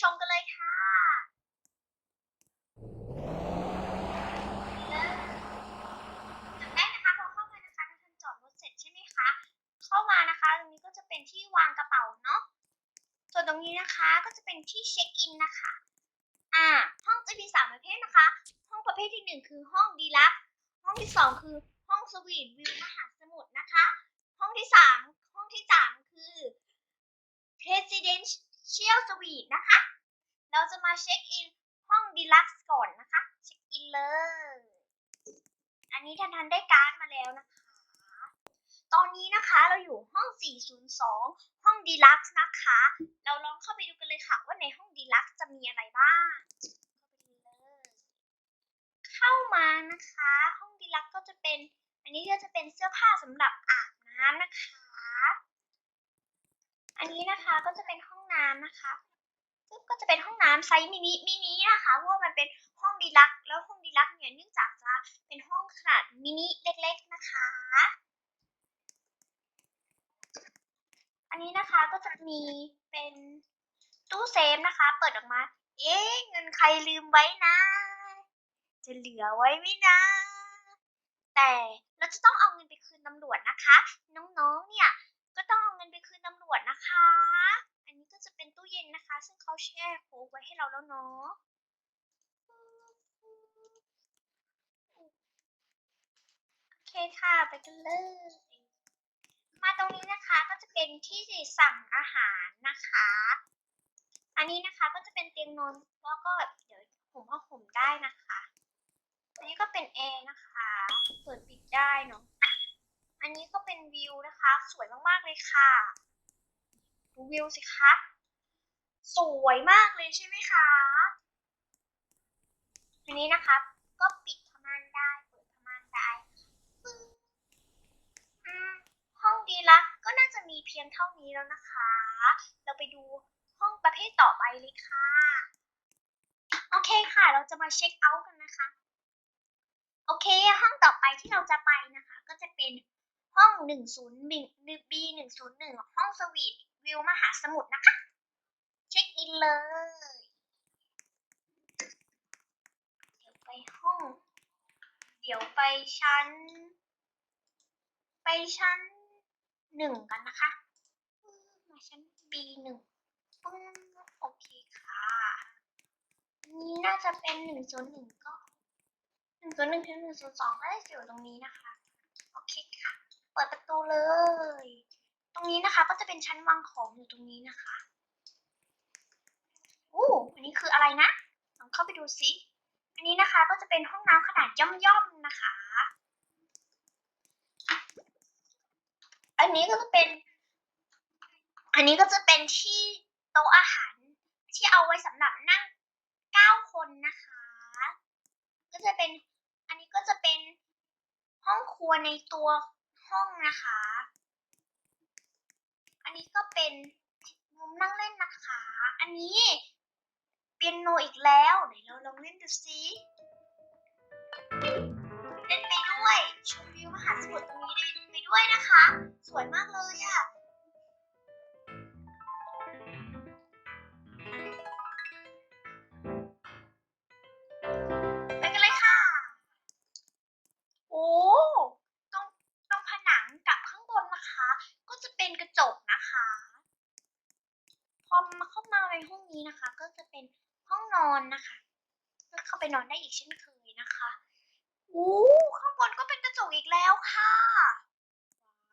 ชมกันเลยค่ะเริ่มจำได้นะคะพอเข้ามานะคะท่านจอดรถเสร็จใช่ไหมคะ เข้ามานะคะตรงนี้ก็จะเป็นที่วางกระเป๋าเนาะ ส่วนตรงนี้นะคะก็จะเป็นที่เช็คอินนะคะ อ่า ห้องจะมีสามประเภทนะคะ ห้องประเภทที่หนึ่งคือห้องดีลัก ห้องที่สองคือห้องสวีทวิวมหาสมุทรนะคะ ห้องที่สามห้องที่สามคือ presidential suite นะคะ เราจะมาเช็คอินห้องดีลักซ์ก่อนนะคะ เช็คอินเลย อันนี้ทันทันได้การ์ดมาแล้วนะคะตอนนี้นะคะเราอยู่ห้อง 402 ห้องดีลักซ์นะคะ เราลองเข้าไปดูกันเลยค่ะ ว่าในห้องดีลักซ์จะมีอะไรบ้าง เข้าไปดูเลยเข้ามานะคะ ห้องดีลักซ์ก็จะเป็น อันนี้ก็จะเป็นเสื้อผ้าสำหรับอาบน้ำนะคะ อันนี้นะคะก็จะเป็นห้องน้ำนะคะ ซึ่งก็จะเป็นห้องน้ำไซส์มินิมินินะคะเพราะว่ามันเป็นห้องดีลักแล้วห้องดีลักเนี่ยเนื่องจากจะเป็นห้องขนาดมินิเล็ก ๆนะคะ อันนี้นะคะก็จะมีเป็นตู้เซฟนะคะ เปิดออกมา เอ๊ะเงินใครลืมไว้นะ จะเหลือไว้ไหมนะ แต่เราจะต้องเอาเงินไปคืนตำรวจนะคะ น้องๆเนี่ยก็ต้องเอาเงินไปคืนตำรวจนะคะ เป็นตู้เย็นนะคะ ซึ่งเขาแช่โค้กไว้ให้เราแล้วเนาะโอเคค่ะไปกันเลย มาตรงนี้นะคะก็จะเป็นที่สั่งอาหารนะคะ อันนี้นะคะก็จะเป็นเตียงนอนแล้วก็แบบเดี๋ยวผมผ้าห่มได้นะคะ อันนี้ก็เป็นแอร์นะคะเปิดปิดได้เนาะอันนี้ก็เป็นวิวนะคะ สวยมากๆเลยค่ะดูวิวสิคะ สวยมากเลยใช่ไหมคะอันนี้นะคะก็ปิดผ้าม่านได้เปิดผ้าม่านได้ห้องดีลักก็น่าจะมีเพียงเท่านี้แล้วนะคะ เราไปดูห้องประเภทต่อไปเลยค่ะ โอเคค่ะ เราจะมาเช็คเอาท์กันนะคะ โอเค ห้องต่อไปที่เราจะไปนะคะ ก็จะเป็นห้อง 101 B 101 ห้องสวีทวิวมหาสมุทรนะคะ เช็คอินเลย เดี๋ยวไปห้อง เดี๋ยวไปชั้น ไปชั้นหนึ่งกันนะคะมาชั้น B หนึ่งอืมโอเคค่ะนนี้น่าจะเป็นหนึ่งศูนย์หนึ่งก็หนึ่งศูนย์หนึ่งถึงหนึ่งศูนย์สองก็ได้อยู่ตรงนี้นะคะ โอเคค่ะ เปิดประตูเลย ตรงนี้นะคะก็จะเป็นชั้นวางของอยู่ตรงนี้นะคะ อู้อันนี้คืออะไรนะ ลองเข้าไปดูสิอันนี้นะคะก็จะเป็นห้องน้ำขนาดย่อมๆนะคะ อันนี้ก็จะเป็น อันนี้ก็จะเป็นที่โต๊ะอาหารที่เอาไว้สำหรับนั่งเก้าคนนะคะ ก็จะเป็น อันนี้ก็จะเป็นห้องครัวในตัวห้องนะคะ อันนี้ก็เป็นมุมนั่งเล่นนะคะ อันนี้ เปียโนอีกแล้วไหนเราลองเล่นดูสิเล่นไปด้วยชมวิวมหาสมุทรตรงนี้ไปด้วยนะคะ สวยมากเลยอะไปกันเลยค่ะโอ้ตรงตรงผนังกับข้างบนนะคะก็จะ อนอนนะคะก็จะเป็นห้องนอนนะคะก็เข้าไปนอนได้อีกเช่นเคยนะคะโอ้ข้างบนก็เป็นกระจกอีกแล้วค่ะ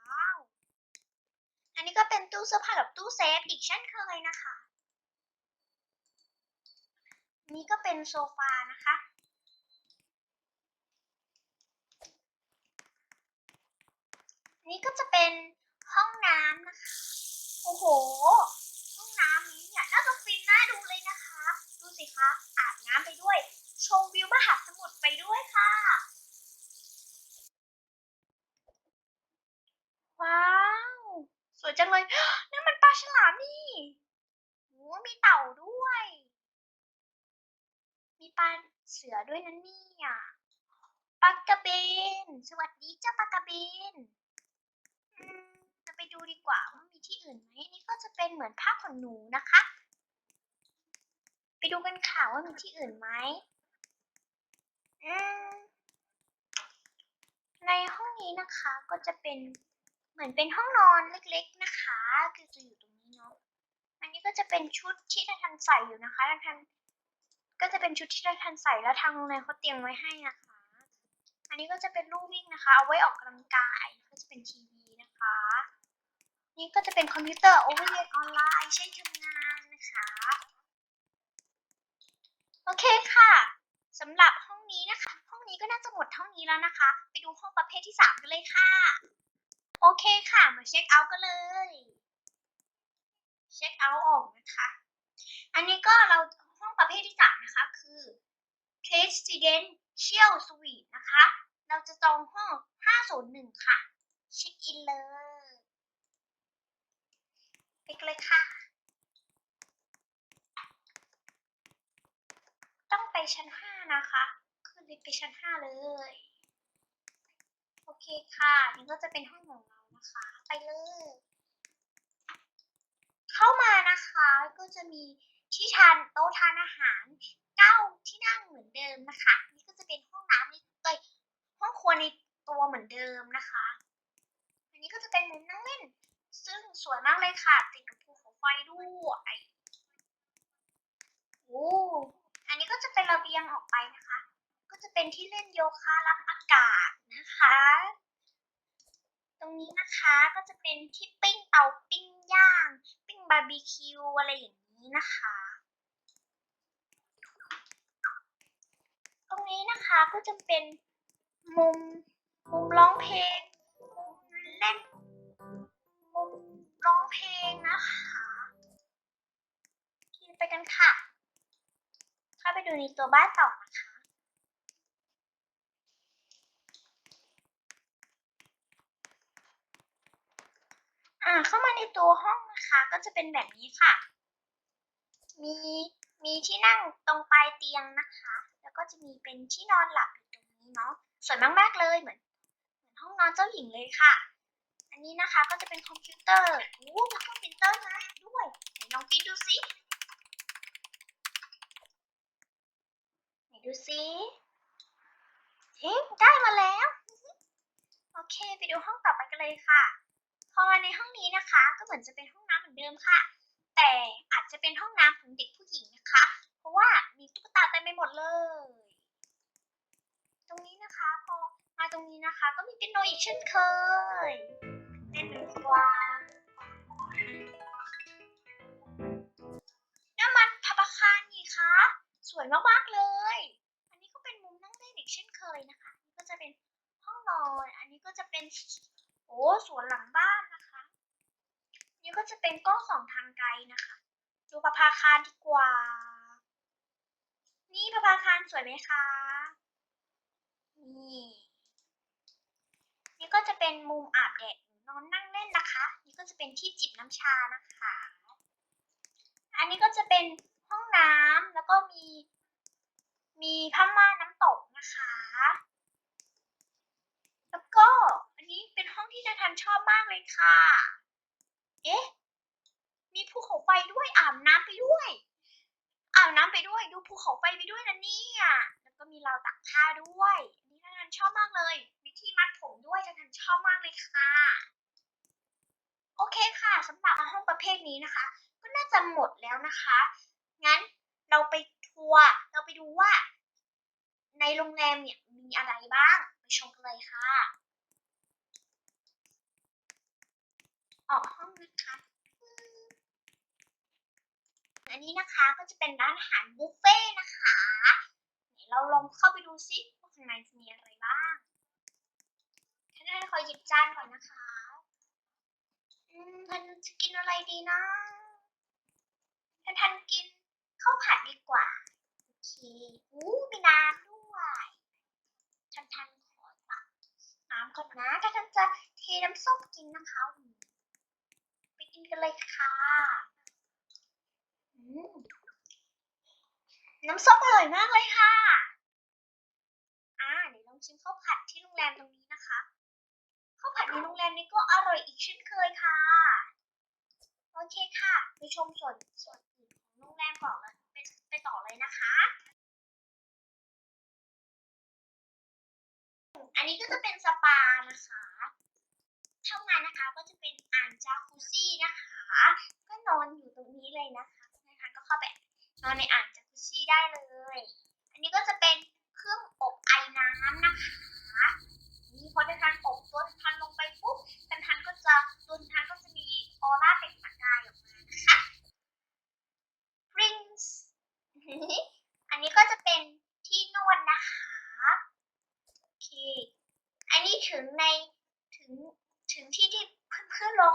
ว้าวอันนี้ก็เป็นตู้เสื้อผ้ากับตู้เซฟอีกเช่นเคยนะคะนนี้ก็เป็นโซฟานะคะนนี้ก็จะเป็นห้องน้ำนะคะ โอ้โห ห้องน้ำนี้เนี่ยน่าจะฟินน่าดูเลยนะคะ ดูสิคะ อาบน้ำไปด้วย ชมวิวมหาสมุทรไปด้วยค่ะ ว้าว สวยจังเลย นั่นมันปลาฉลามนี่โอ้มีเต่าด้วย มีปลาเสือ ด้วยนะเนี่ยปลากระเบน สวัสดีเจ้าปลากระเบนจะไปดูดีกว่าว่ามีที่อื่นไหมนี่ก็จะเป็นเหมือนผ้าขนหนูนะคะ ไปดูกันค่ะว่ามีที่อื่นไหมในห้องนี้นะคะก็จะเป็นเหมือนเป็นห้องนอนเล็ก ๆนะคะ คือจะอยู่ตรงนี้เนาะอันนี้ก็จะเป็นชุดที่ทันใส่อยู่นะคะทัน ก็จะเป็นชุดที่ทันใส่แล้วทางโรงแรมเขาเตรียมไว้ให้นะคะ อันนี้ก็จะเป็นลู่วิ่งนะคะ เอาไว้ออกกำลังกายก็จะเป็นทีวีนะคะ นี่ก็จะเป็นคอมพิวเตอร์เอาไว้เรียนออนไลน์ใช้ทำงานนะคะ โอเคค่ะสำหรับห้องนี้นะคะ ห้องนี้ก็น่าจะหมดเท่านี้แล้วนะคะ ไปดูห้องประเภทที่สามกันเลยค่ะ โอเคค่ะ มาเช็คเอาท์กันเลยเช็คเอาท์ออกนะคะ อันนี้ก็เรา ห้องประเภทที่สามนะคะคือ Presidential Suite นะคะ เราจะจองห้อง 501 ค่ะ เช็คอินเลยไปเลยค่ะ ต้องไปชั้น 5 นะคะ ขึ้นลิฟต์ไปชั้น 5 เลย โอเคค่ะ นี่ก็จะเป็นห้องของเรานะคะ ไปเลย เข้ามานะคะก็จะมี ที่ทานโต๊ะทานอาหารเก้าที่นั่งเหมือนเดิมนะคะ นี่ก็จะเป็นห้องน้ำในเอ้ยห้องครัวในตัวเหมือนเดิมนะคะ อันนี้ก็จะเป็นมุมนั่งเล่น ซึ่งสวยมากเลยค่ะ ติดกับภูเขาไฟด้วยโอ้อันนี้ก็จะเป็นระเบียงออกไปนะคะ ก็จะเป็นที่เล่นโยคะรับอากาศนะคะ ตรงนี้นะคะก็จะเป็นที่ปิ้งเตาปิ้งย่าง ปิ้งบาร์บีคิวอะไรอย่างนี้นะคะ ต รงนี้นะคะก็จะเป็นมุมมุมร้องเพลง มุมเล่น มุมร้องเพลงนะคะกินไปกันค่ะ เข้าไปดูในตัวบ้านต่อนะคะอ่าเข้ามาในตัวห้องนะคะ ก็จะเป็นแบบนี้ค่ะ มีมีที่นั่งตรงปลายเตียงนะคะ ก็จะมีเป็นที่นอนหลับอยู่ตรงนี้เนาะสวยมากๆเลยเหมือนเหมือนห้องนอนเจ้าหญิงเลยค่ะ อันนี้นะคะก็จะเป็นคอมพิวเตอร์โอ้มีเครื่องปรินเตอร์นะด้วยไหนลองปริ้นดูสิไหนดูสิเฮ้ได้มาแล้ว โอเค ไปดูห้องต่อไปกันเลยค่ะ พอในห้องนี้นะคะ ก็เหมือนจะเป็นห้องน้ำเหมือนเดิมค่ะ แต่อาจจะเป็นห้องน้ำของเด็กผู้หญิงนะคะ เพราะว่ามีตุ๊กตาเต็มไปหมดเลย ตรงนี้นะคะพอมาตรงนี้นะคะ ก็มีเปียโนอีกเช่นเคยเต้นดีกว่าน้ำมันพับอาคานี่คะ สวยมากๆเลย อันนี้ก็เป็นมุมนั่งเล่นอีกเช่นเคยนะคะนี่ก็จะเป็นห้องนอน อันนี้ก็จะเป็นโอ้สวนหลังบ้านนะคะ นี่ก็จะเป็นกล้องสองทางไกลนะคะ ดูประภาคารดีกว่า นี่ประภาคารสวยไหมคะ นี่ นี่ก็จะเป็นมุมอาบแดดนอนนั่งเล่นนะคะ นี่ก็จะเป็นที่จิบน้ำชานะคะ อันนี้ก็จะเป็นห้องน้ำแล้วก็มี มีผ้าม่านน้ำตกนะคะ แล้วก็อันนี้เป็นห้องที่นาทันชอบมากเลยค่ะ เอ๊ะ มีภูเขาไฟด้วยอาบน้ำไปด้วย อาบน้ำไปด้วยดูภูเขาไฟไปด้วยนะเนี่ยแล้วก็มีราวตากผ้าด้วยอันนี้นาทันชอบมากเลย มีที่มัดผมด้วยนาทันชอบมากเลยค่ะ โอเคค่ะสำหรับห้องประเภทนี้นะคะ ก็น่าจะหมดแล้วนะคะ งั้นเราไปทัวร์เราไปดูว่า ในโรงแรมเนี่ยมีอะไรบ้างไปชมกันเลยค่ะ ออกห้องนะคะ อันนี้นะคะก็จะเป็นร้านอาหารบุฟเฟ่นะคะเราลองเข้าไปดูซิว่าข้างในจะมีอะไรบ้างท่านขอหยิบจานก่อนนะคะอืมท่านจะกินอะไรดีนะท่านท่านกินข้าวผัดดีกว่า โอเคอู้มีน้ำด้วยท่านท่านขอตักน้ำก่อนนะถ้าท่านจะเทน้ำส้มกินนะคะ ไปกินกันเลยค่ะ น้ำซุปอร่อยมากเลยค่ะ อ่าเดี๋ยวลองชิมข้าวผัดที่โรงแรมตรงนี้นะคะ ข้าวผัดในโรงแรมนี้ก็อร่อยอีกเช่นเคยค่ะ โอเคค่ะ ไปชมส่วนส่วนอื่นของโรงแรมก่อนเลยไปไปต่อเลยนะคะ อันนี้ก็จะเป็นสปานะคะเข้ามานะคะก็จะเป็นอ่างจาคุซี่นะคะ ก็นอนอยู่ตรงนี้เลยนะคะนะคะก็เข้าไปนอนในอ่าง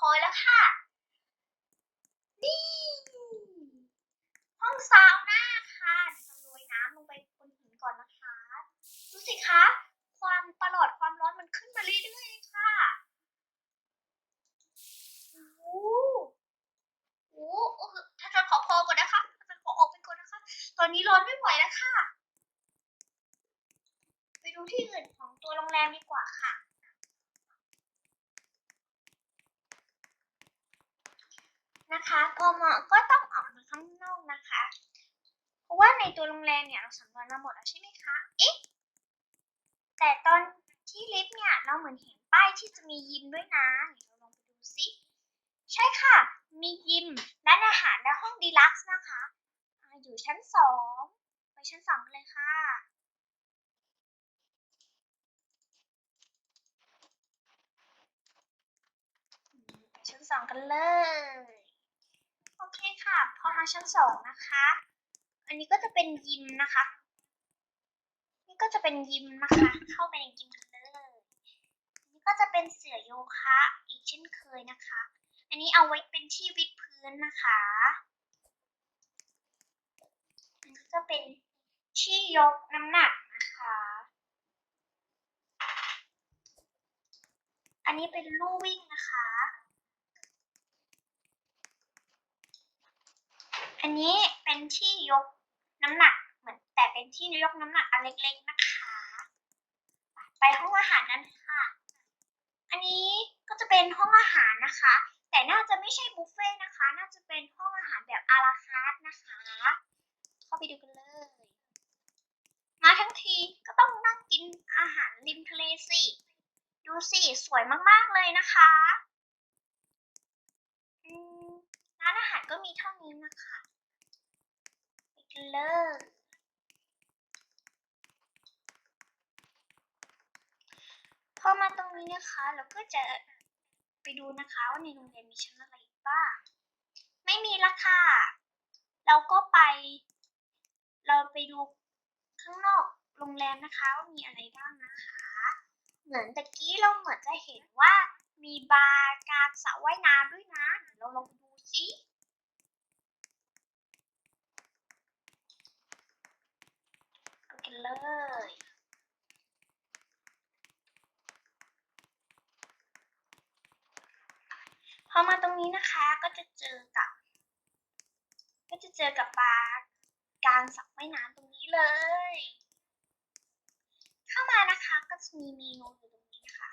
คอยแล้วค่ะ นี่ ห้องซาวน่าค่ะเดี๋ยวเราโรยน้ำลงไปบนหินก่อนนะคะ ดูสิคะ ความประหลอดความร้อนมันขึ้นมาเรื่อยๆค่ะโอ้โหโอ้โหถ้าจะขอพอก่อนนะคะถ้าจะขอออกไปก่อนนะคะ ตอนนี้ร้อนไม่ไหวแล้วค่ะ ไปดูที่อื่นของตัวโรงแรมดีกว่าค่ะ นะคะพอเหมาะก็ต้องออกมาข้างนอกนะคะ เพราะว่าในตัวโรงแรมเนี่ยเราสำรวจมาหมดแล้วใช่ไหมคะเอ๊ะแต่ตอนที่ลิฟต์เนี่ยเราเหมือนเห็นป้ายที่จะมียิมด้วยนะเดี๋ยวเราลองไปดูซิใช่ค่ะ มียิมร้านอาหารและห้องดีลักซ์นะคะอยู่ชั้นสองไปชั้นสองเลยค่ะชั้นสองกันเลย ค่ะพอมาชั้นสองนะคะ อันนี้ก็จะเป็นยิมนะคะ นี่ก็จะเป็นยิมนะคะ เข้าไปในยิมกันเลยอันนี้ก็จะเป็นเสือโยคะอีกเช่นเคยนะคะ อันนี้เอาไว้เป็นที่วิดพื้นนะคะ อันนี้ก็เป็นที่ยกน้ำหนักนะคะ อันนี้เป็นลู่วิ่งนะคะ อั นนี้เป็นที่ยกน้ำหนักเหมือนแต่เป็นที่ยกน้ำหนักอันเล็กๆนะคะ ไปห้องอาหารนั้นค่ะ อันนี้ก็จะเป็นห้องอาหารนะคะ แต่น่าจะไม่ใช่บุฟเฟ่นะคะ น่าจะเป็นห้องอาหารแบบอาราคาร์ทนะคะ เข้าไปดูกันเลย มาทั้งทีก็ต้องนั่งกินอาหารริมทะเลสิ ดูสิสวยมากๆเลยนะคะร้านอาหารก็มีเท่านี้นะคะ เลยพอมาตรงนี้นะคะ เราก็จะไปดูนะคะว่าในโรงเรียนมีชั้นอะไรบ้าง ไม่มีละค่ะ เราก็ไป เราไปดูข้างนอกโรงแรมนะคะว่ามีอะไรบ้างนะคะ เหมือนตะกี้เราเหมือนจะเห็นว่ามีบาร์การสระว่ายน้ำด้วยนะ เดี๋ยวเราลองดูซิไป กันเลย พอมาตรงนี้นะคะก็จะเจอกับ ก็จะเจอกับบาร์กลางสระว่น้ำตรงนี้เลย เข้ามานะคะก็จะมีเมนูอยู่ตรงนี้นะคะ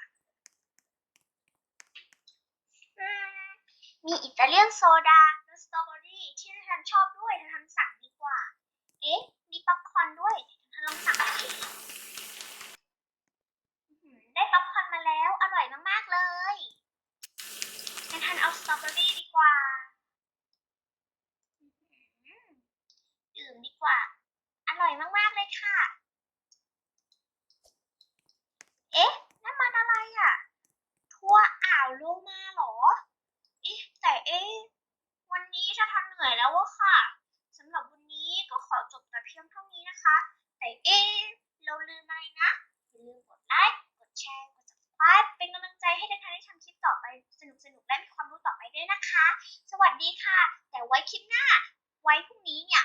มีอิตาเลียนโซดาและสตรอเบอรี่ที่ฉันชอบด้วยฉันสั่งดีกว่า เอ๊ะ มีป๊อปคอร์นด้วย ลองสั่งสิได้ป๊อปคอร์นมาแล้ว อร่อยมาก ๆ เลยงั้นทานเอาสตรอเบอรี่ดีกว่า ดื่มดีกว่า อร่อยมาก ๆ เลยค่ะ เอ๊ะนั่นมันอะไรอะ ทัวร์อ่าวโลมาเหรอ เอ๊ะ แต่เอ๊ะ วันนี้ถ้าทำเหนื่อยแล้วอะค่ะสำหรับวันนี้ก็ขอจบแต่เพียงเท่านี้นะคะ แต่เอ๊ะ เราลืมอะไรนะ อย่าลืมกดไลค์ กดแชร์ กด subscribe เป็นกำลังใจให้ดันทันได้ทำคลิปต่อไปสนุกๆ และมีความรู้ต่อไปด้วยนะคะ ส วัสดีค่ะ แต่ไว้คลิปหน้า ไว้พรุ่งนี้เนี่ย